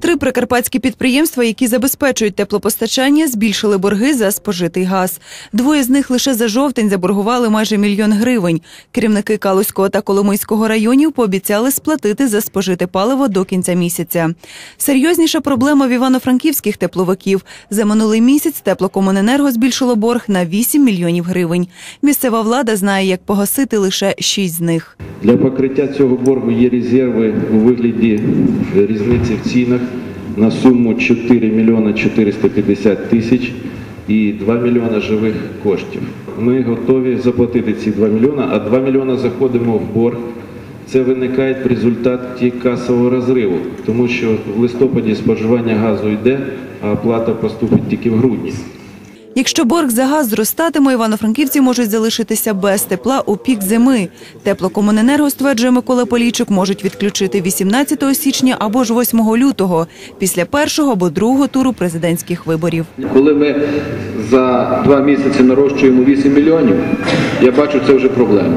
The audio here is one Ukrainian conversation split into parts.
Три прикарпатські підприємства, які забезпечують теплопостачання, збільшили борги за спожитий газ. Двоє з них лише за жовтень заборгували майже мільйон гривень. Керівники Калузького та Коломийського районів пообіцяли сплатити за спожите паливо до кінця місяця. Серйозніша проблема в івано-франківських тепловиків. За минулий місяць теплокомуненерго збільшило борг на 8 мільйонів гривень. Місцева влада знає, як погасити лише 6 з них. Для покриття цього боргу є резерви у вигляді різниці в цінах на суму 4 мільйони 450 тисяч і 2 мільйони живих коштів. Ми готові заплатити ці 2 мільйони, а 2 мільйони заходимо в борг. Це виникає в результаті касового розриву, тому що в листопаді споживання газу йде, а оплата поступить тільки в грудні. Якщо борг за газ зростатиме, івано-франківці можуть залишитися без тепла у пік зими. Теплокомуненерго, стверджує Микола Полійчук, можуть відключити 18 січня або ж 8 лютого, після першого або другого туру президентських виборів. Коли ми за два місяці нарощуємо 8 мільйонів, я бачу, це вже проблема.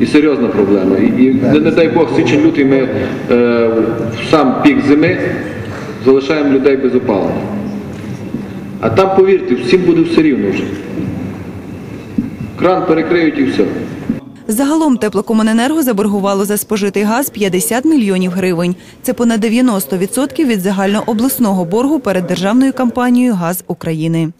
І серйозна проблема. І, і не, дай Бог, січень-лютий ми е, сам пік зими залишаємо людей без опалення. А там, повірте, всім буде все рівно вже. Кран перекриють і все. Загалом теплокомуненерго заборгувало за спожитий газ 50 мільйонів гривень. Це понад 90% від загальнообласного боргу перед державною компанією «Газ України».